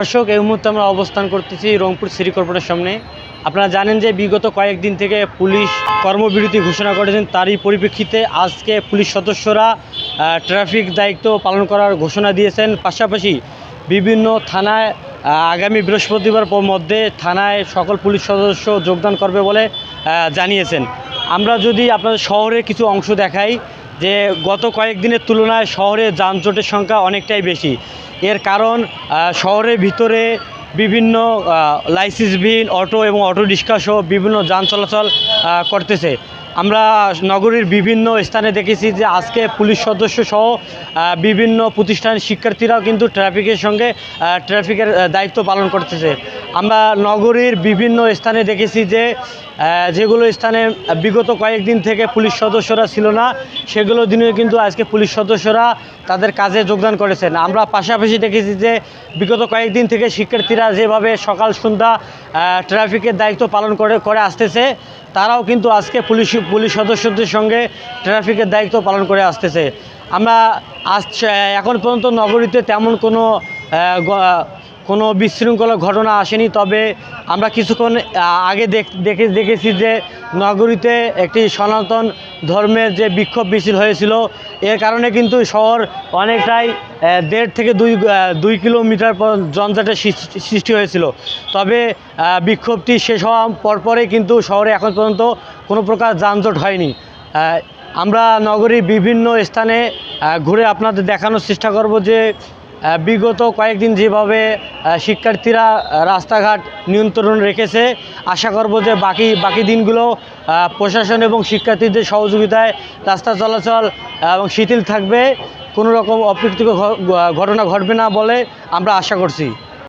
দর্শক, এই মুহূর্তে আমরা অবস্থান করতেছি রংপুর সিটি কর্পোরেশনের সামনে। আপনারা জানেন যে বিগত কয়েকদিন থেকে পুলিশ কর্মবিরতি ঘোষণা করেছেন, তারই পরিপ্রেক্ষিতে আজকে পুলিশ সদস্যরা ট্রাফিক দায়িত্ব পালন করার ঘোষণা দিয়েছেন। পাশাপাশি বিভিন্ন থানায় আগামী বৃহস্পতিবার মধ্যে থানায় সকল পুলিশ সদস্য যোগদান করবে বলে জানিয়েছেন। আমরা যদি আপনাদের শহরের কিছু অংশ দেখাই যে গত কয়েকদিনের তুলনায় শহরে যানজটের সংখ্যা অনেকটাই বেশি। এর কারণ শহরের ভিতরে বিভিন্ন লাইসেন্সবিহীন অটো এবং অটো রিক্সাসহ বিভিন্ন যান চলাচল করতেছে। আমরা নগরীর বিভিন্ন স্থানে দেখেছি যে আজকে পুলিশ সদস্য সহ বিভিন্ন প্রতিষ্ঠানের শিক্ষার্থীরাও কিন্তু ট্রাফিকের সঙ্গে ট্রাফিকের দায়িত্ব পালন করতেছে। আমরা নগরীর বিভিন্ন স্থানে দেখেছি যে যেগুলো স্থানে বিগত কয়েকদিন থেকে পুলিশ সদস্যরা ছিল না, সেগুলো দিনে কিন্তু আজকে পুলিশ সদস্যরা তাদের কাজে যোগদান করেছেন। আমরা পাশাপাশি দেখেছি যে, বিগত কয়েকদিন থেকে শিক্ষার্থীরা যেভাবে সকাল, সন্ধ্যা ট্রাফিকের দায়িত্ব পালন করে করে আসতেছে তারাও কিন্তু আজকে পুলিশ পুলিশ সদস্যদের সঙ্গে ট্রাফিকের দায়িত্ব পালন করে আসতেছে। আমরা আজ এখন পর্যন্ত নগরীতে তেমন কোনো কোনো বিশৃঙ্খলা ঘটনা আসেনি। তবে আমরা কিছুক্ষণ আগে দেখ- দেখে, দেখেছি যে নগরীতে একটি সনাতন ধর্মের যে বিক্ষোভ মিছিল হয়েছিল, এর কারণে কিন্তু শহর অনেকটাই দেড় থেকে দুই দুই কিলোমিটার পর জঞ্জাটের সৃষ্টি হয়েছিল। তবে বিক্ষোভটি শেষ হওয়ার পরপরে কিন্তু শহরে এখন পর্যন্ত কোনো প্রকার যানজট হয়নি। আমরা নগরীর বিভিন্ন স্থানে ঘুরে আপনাদের দেখানোর চেষ্টা করব যে বিগত কয়েকদিন যেভাবে শিক্ষার্থীরা রাস্তাঘাট নিয়ন্ত্রণ রেখেছে, আশা করব যে বাকি বাকি দিনগুলো প্রশাসন এবং শিক্ষার্থীদের সহযোগিতায় রাস্তা চলাচল এবং শিথিল থাকবে। কোনো রকম অপ্রীতিকর ঘটনা ঘটবে না বলে আমরা আশা করছি।